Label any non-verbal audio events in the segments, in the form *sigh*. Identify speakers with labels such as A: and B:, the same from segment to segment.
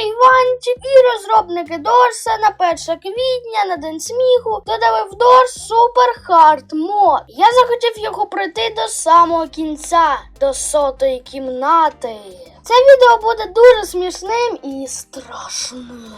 A: Іванчик і розробники Дорса на 1 квітня на День сміху додали в Дорс Супер Хард мод. Я захотів його пройти до самого кінця, до сотої кімнати. Це відео буде дуже смішним і страшним.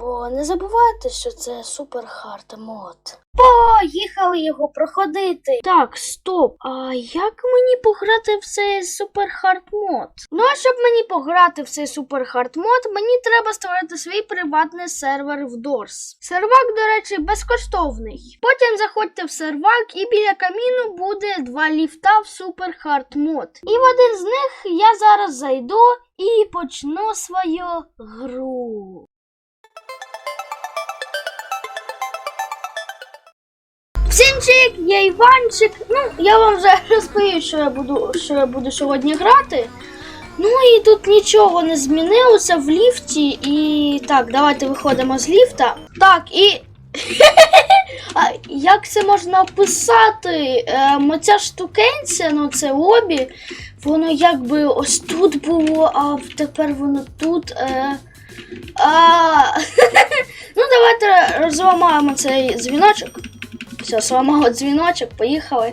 A: Бо не забувайте, що це супер хард мод. Поїхали його проходити. Так, стоп. А як мені пограти в цей супер хард мод? Ну а щоб мені пограти в цей супер хард мод, мені треба створити свій приватний сервер в Дорс. Сервак, до речі, безкоштовний. Потім заходьте в сервак, і біля каміну буде два ліфта в супер хард мод. І в один з них я зараз зайду і почну свою гру. Всімчик, я Іванчик. Ну, я вам вже розповів, що я буду, що я буду сьогодні грати. Ну і тут нічого не змінилося в ліфті. І так, давайте виходимо з ліфта. Так, і. *laughs* А як це можна описати? Ем, оця штукенця, ну це обі, воно якби ось тут було, а тепер воно тут. Е... А... *laughs* ну, давайте розламаємо цей дзвіночок. Все, зламала дзвіночок, поїхали.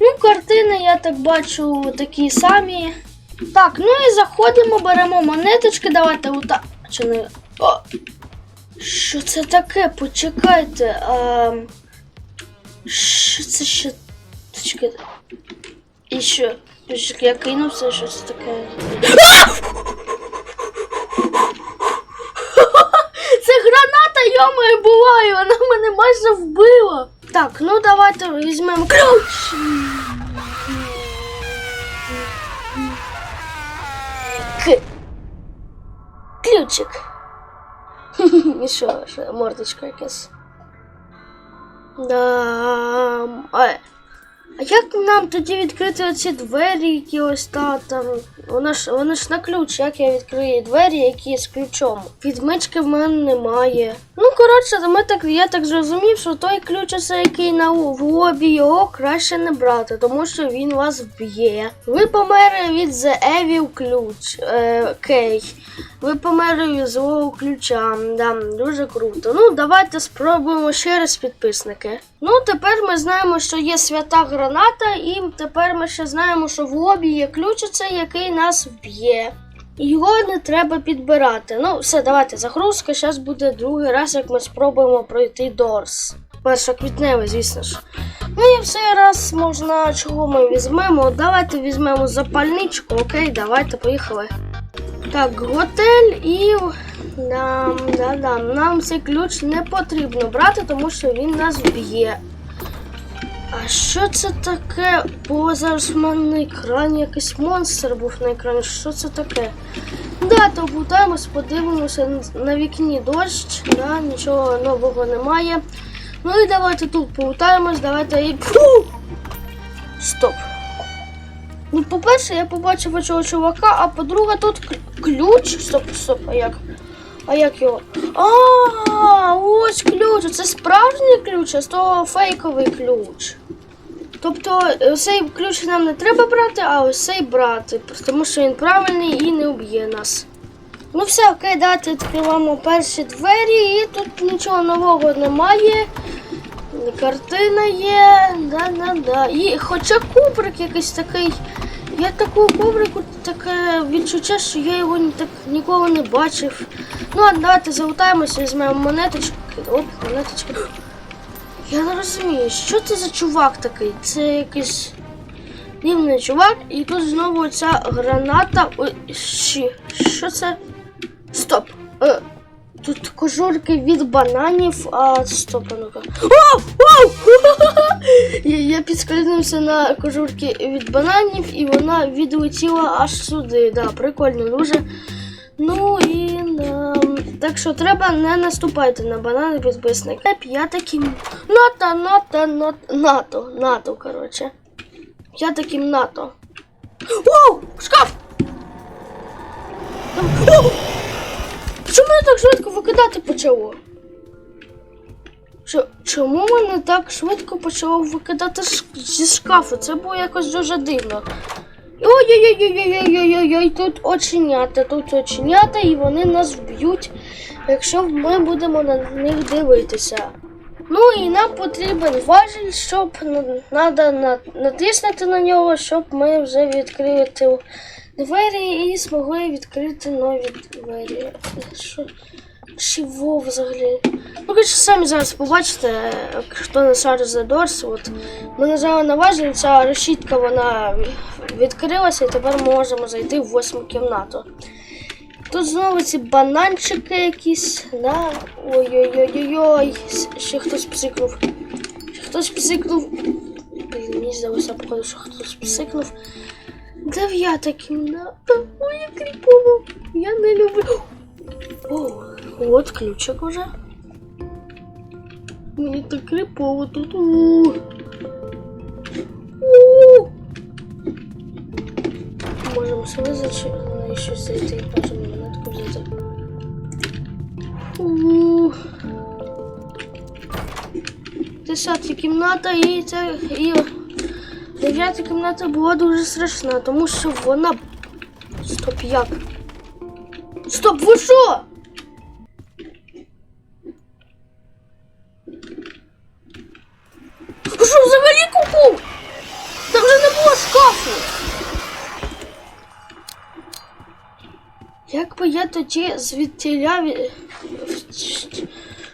A: Ну, картини, я так бачу, такі самі. Так, ну і заходимо, беремо монеточки, давайте ута. Чи не. О! Що це таке? Почекайте. А... Що це ще? Чекайте. І що? Почекай, Я кинувся, що це таке. *laughs* Це граната, йомою була, і вона мене майже вбила. Так, ну давайте візьмемо ключ. К. Ключик. *laughs* І що, мордочка якась. Да. А, а як нам тоді відкрити оці двері, які ось та там. Вона ж вони ж на ключ, як я відкрию двері, які з ключом. Відмички в мене немає. Ну, коротше, ми так, я так зрозумів, що той ключ, оце, який на в лобі, його краще не брати, тому що він вас вб'є. Ви померли від The Evil ключ. Е, Кей. Ви померли злого ключа. Да, дуже круто. Ну, давайте спробуємо ще раз підписники. Ну, тепер ми знаємо, що є свята граната, і тепер ми ще знаємо, що в лобі є ключ, оцей, який нас вб'є. Його не треба підбирати. Ну, все, давайте загрузка. Зараз буде другий раз, як ми спробуємо пройти Дорс. Першоквітневий, звісно ж. Ну і в цей раз можна чого ми візьмемо? Давайте візьмемо запальничку, окей, давайте, поїхали. Так, готель і нам, да, да, нам цей ключ не потрібно брати, тому що він нас вб'є. А що це таке? Бо зараз мене на екрані якийсь монстр був на екрані. Що це таке? Да, то обутаємось, подивимося на вікні дощ, да, нічого нового немає. Ну і давайте тут поутаємось, давайте і. Фу! Стоп. Ну, по-перше, я побачив цього чувака, а по-друге, тут ключ. Стоп, стоп, а як? А як його? А, ось ключ. Це справжній ключ, а того фейковий ключ. Тобто е, цей ключ нам не треба брати, а ось цей брати, тому що він правильний і не уб'є нас. Ну все, окей, давайте відкриваємо перші двері, і тут нічого нового немає. Картина є, да-да-да. І хоча кубрик якийсь такий. Я такого кубрику таке відчуття, що я його так ніколи не бачив. Ну, а давайте залутаємося, візьмемо монеточки. Оп, монеточки. Я не розумію, що це за чувак такий? Це якийсь дивний чувак, і тут знову ця граната. Ой, що це? Стоп. Е, тут кожурки від бананів, а стоп, а ну-ка. О! О! *laughs* Я, я підскользнувся на кожурки від бананів, і вона відлетіла аж сюди. Да, прикольно дуже. Ну і да. так що треба не наступати на банани підписники. П'ята кімната, НАТО, НАТО, НАТО, НАТО, коротше. П'ята кімната. Воу! Шкаф! Воу! Чому мене так швидко викидати почало? Чому мене так швидко почало викидати зі шкафу? Це було якось дуже дивно. Ой-ой-ой-ой-ой-ой-ой, тут оченята, тут оченята, і вони нас вб'ють, якщо ми будемо на них дивитися. Ну і нам потрібен важіль, щоб треба натиснути на нього, щоб ми вже відкрили двері і змогли відкрити нові двері. Що? Чого взагалі? Ну, коротше, самі зараз побачите, хто не шарить за Дорс. От ми нажали на важіль, ця решітка вона відкрилася, і тепер ми можемо зайти в восьму кімнату. Тут знову ці бананчики якісь, да. Ой-ой-ой-ой-ой. Ще хтось псикнув. Ще хтось псикнув. Блін, мені здалося, походу, що хтось псикнув. Дев'ята кімната. Ой, як кріпово. Я не люблю. О, от ключик уже. Мені так кріпово тут. У. У. Можемо сюди зачинити, щось зайти, можемо монетку взяти. У. Десята кімната і це і дев'ята кімната була дуже страшна, тому що вона. Стоп, як? Стоп, ви що? Що взагалі купу? Там вже не було шкафу. Як би я тоді звідтіля... ві-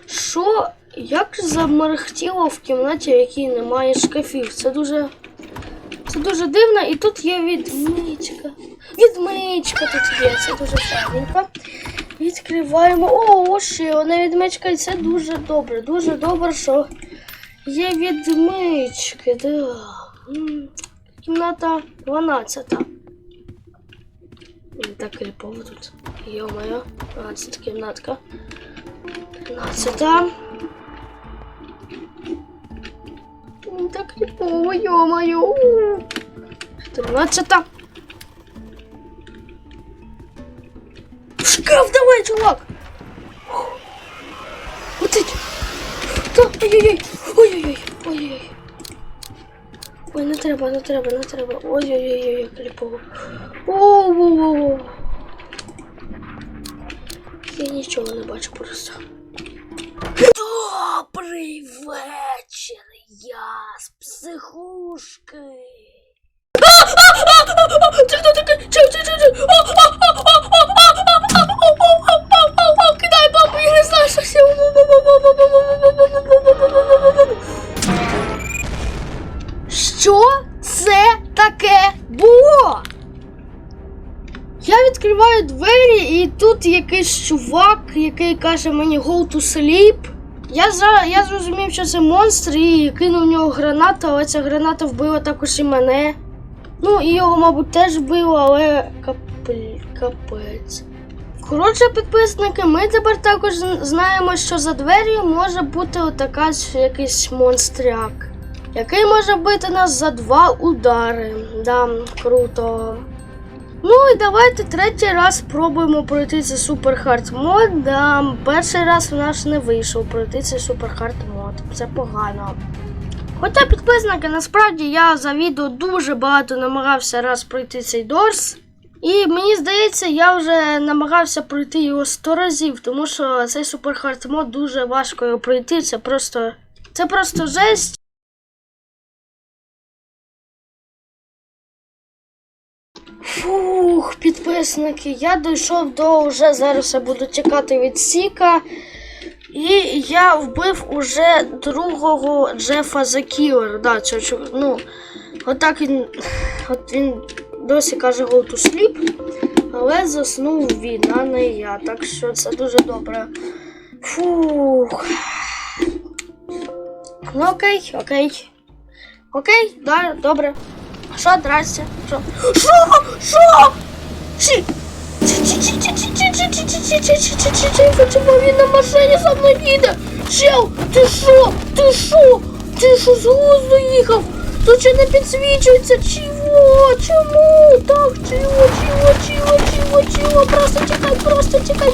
A: Що? Як замерехтіло в кімнаті, в якій немає шкафів? Це дуже. Це дуже дивно, і тут є відмичка. Відмичка тут є, це дуже правильненько. Відкриваємо. О, ще одна відмичка, і це дуже добре. Дуже добре, що є відмички. Да. Кімната 12. Не так кріпово тут. Йо-моє, 12 кімнатка. 13. Так кріпово, йо-моє. У. 14. Шкаф давай, чувак! Вот эти. Ой-ой-ой, ой-ой-ой, ой-ой-ой. Ой, не треба, не треба, не треба. Ой-ой-ой. Оу-оу-оу. Я нічого не бачу просто. Добрий вечір, я з психушки. Чо, чо, чо, чо? Кидай бомбу, я не знаю, що це. Що це таке було? Я відкриваю двері, і тут якийсь чувак, який каже мені go to sleep. Я, за, я зрозумів, що це монстр і кинув в нього гранату, але ця граната вбила також і мене. Ну, і його, мабуть, теж вбило, але капель, капець. Коротше, підписники, ми тепер також знаємо, що за двер'ю може бути отака якийсь монстряк, який може бити нас за два удари. Да, круто. Ну і давайте третій раз спробуємо пройти цей супер хард мод. Да, перший раз в нас не вийшов пройти цей супер хард мод. Це погано. Хоча підписники, насправді я за відео дуже багато намагався раз пройти цей дорс. І мені здається, я вже намагався пройти його 100 разів, тому що цей супер хард мод дуже важко його пройти. Це просто. Це просто жесть. Фух, підписники, я дійшов до вже зараз я буду чекати від Сіка. І я вбив уже другого Джефа Killer. Да, ну, отак він. От він досі каже go to sleep, але заснув він, а не я. Так що це дуже добре. Фух. Ну окей, окей. Окей, да, добре. Що, здрасте? Що? Що? Що? Чи? Чому він на машині за мною їде? Чел, ти що? Ти що? Ти що з глузду їхав? Тут ще не підсвічується? Чого? Чому? Так, чого, чого, чого, чого, чого? Просто тікай, просто тікай.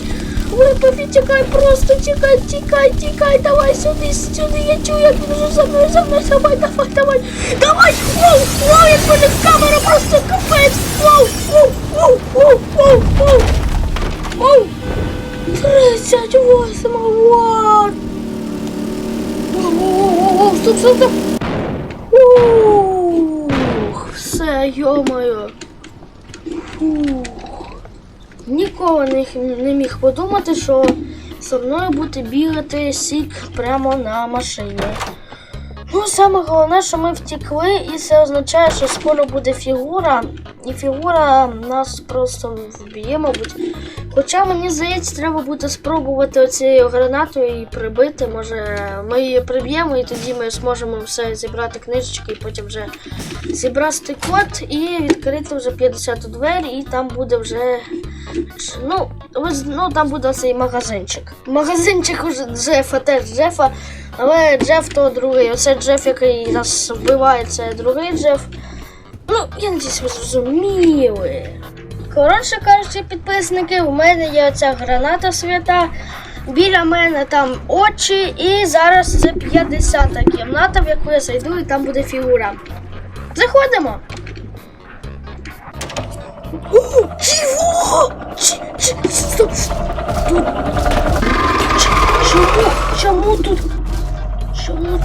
A: Ой, тікай, просто тікай, тікай, тікай, давай сюди, сюди, я чую, як він вже за мною, за мною, давай, давай, давай, давай, воу, воу, як мене камера просто капець, воу, воу, воу, воу, воу, воу, воу, 38, вот. Воу, воу, воу, воу, стоп, стоп, стоп. Ух, все, йо-моє. Фух. Ніколи не, міг подумати, що зі мною буде бігати сік прямо на машині. Ну, саме головне, що ми втекли, і це означає, що скоро буде фігура, і фігура нас просто вб'є, мабуть. Хоча мені здається, треба буде спробувати оцією гранатою і прибити. Може, ми її приб'ємо, і тоді ми зможемо все зібрати книжечки, і потім вже зібрати код і відкрити вже 50 двері, і там буде вже. Ну, ну там буде цей магазинчик. Магазинчик уже Джефа, теж Джефа, але Джеф то другий. Оце Джеф, який нас вбиває, це другий Джеф. Ну, я надіюсь, ви зрозуміли. Коротше кажучи, підписники, у мене є оця граната свята. Біля мене там очі, і зараз це 50-та кімната, в яку я зайду, і там буде фігура. Заходимо. О, Чого? Ч- ч- Стоп! Чому?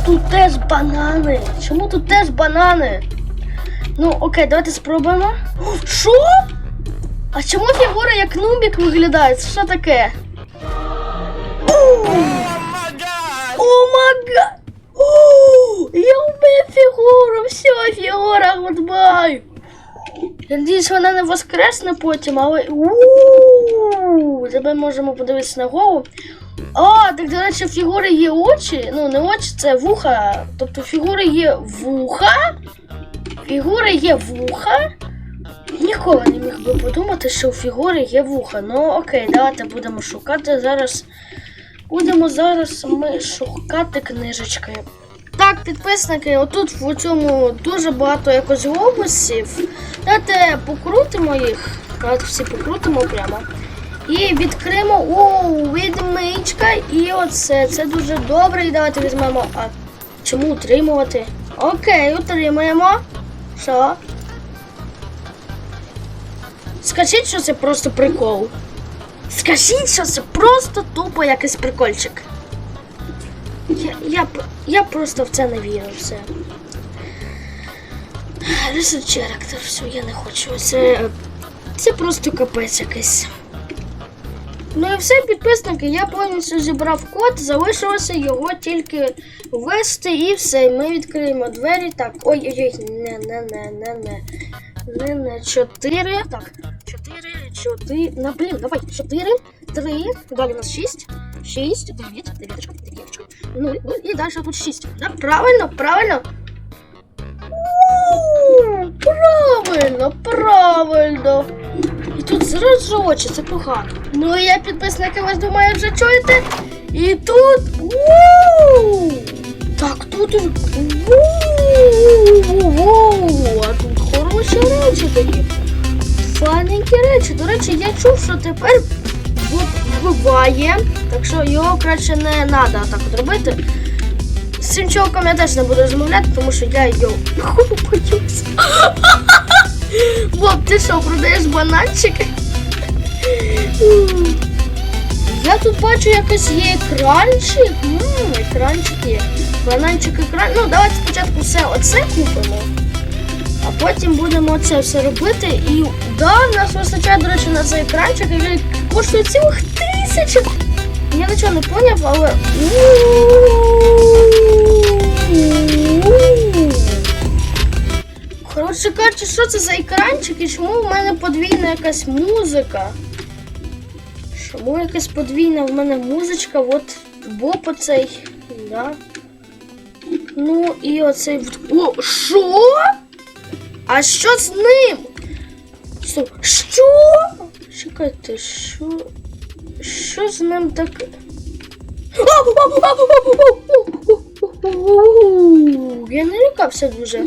A: Тут? Теж банани? Чому тут теж банани? Ну, окей, давайте спробуємо. Що? А чому фігура як нубік виглядає? Це що таке? О мага! Я вбив фігуру, все, фігура, гудбай. Я надіюсь, вона не воскресне потім, але. У Тебе можемо подивитися на голову. А, так, до речі, фігури є очі. Ну, не очі, це вуха. Тобто фігури є вуха. Фігури є вуха. Ніколи не міг би подумати, що у фігури є вуха. Ну окей, давайте будемо шукати зараз. Будемо зараз ми шукати книжечки. Так, підписники, отут в цьому дуже багато якось глобусів. Давайте покрутимо їх. Давайте всі покрутимо прямо. І відкриємо о, відмичка. І оце. Це дуже добре. І давайте візьмемо. А чому утримувати? Окей, утримуємо. Що? Скажіть, що це просто прикол. Скажіть, що це просто тупо якийсь прикольчик. Я, я, я просто в це не вірю все. Research Character, все, я не хочу. Це, це просто капець якийсь. Ну і все, підписники, я повністю зібрав код, залишилося його тільки ввести і все. Ми відкриємо двері. Так, ой-ой-ой, не, не, не, не, не. Не, не, чотири. Так, чотири, чотири. На, блін, давай, чотири, три. Далі у нас шість. Шість, дев'ять, дев'яточка, дев'яточка. Ну, ну і далі тут шість. Да, правильно, правильно. У, Правильно, правильно. І тут зразу очі, це погано. Ну і я підписники вас думаю, вже чуєте. І тут. у Так, тут. у А тут хороші речі такі. Файненькі речі. До речі, я чув, що тепер вбиває. Так що його краще не треба так от робити. З цим чоловіком я теж не буду розмовляти, тому що я його *laughs* боюся. Боб, ти що, продаєш бананчики? Я тут бачу якось є екранчик. Екранчик є. Бананчик екран. Ну, давайте спочатку все оце купимо. Потім будемо це все робити. І да, в нас вистачає, до речі, на цей екранчик, і він коштує цілих тисячу. Я нічого не поняв, але. Коротше кажучи, що це за екранчик і чому в мене подвійна якась музика? Чому якась подвійна в мене музичка? От Боб оцей. Да. Ну і оцей. О, що? А що з ним? Що? Чекайте, що? Що з ним таке? Я не лякався дуже.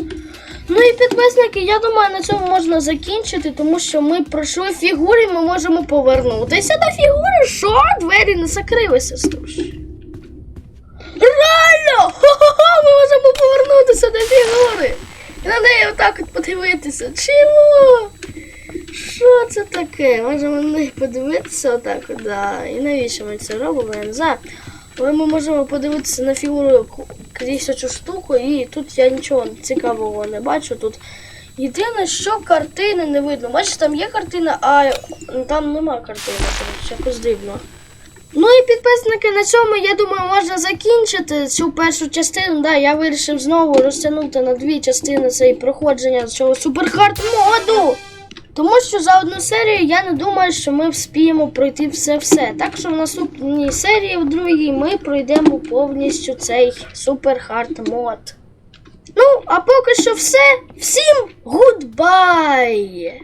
A: Ну і підписники, я думаю, на цьому можна закінчити, тому що ми пройшли фігури, ми можемо повернутися до фігури Що? Двері не закрилися, слушай. Реально! Хо-хо-хо! Ми можемо повернутися до фігури! І на неї отак от подивитися. Чого? Що це таке? Можемо на неї подивитися отак, от, да. І навіщо ми це робимо, я не знаю. Але ми можемо подивитися на фігуру крізь цю штуку, і тут я нічого цікавого не бачу. Тут єдине, що картини не видно. Бачиш, там є картина, а там нема картини. Якось дивно. Ну і підписники на цьому, я думаю, можна закінчити цю першу частину. Да, я вирішив знову розтягнути на дві частини цей проходження цього суперхард моду. Тому що за одну серію я не думаю, що ми вспіємо пройти все-все. Так що в наступній серії, в другій, ми пройдемо повністю цей суперхард мод. Ну, а поки що все. Всім гудбай!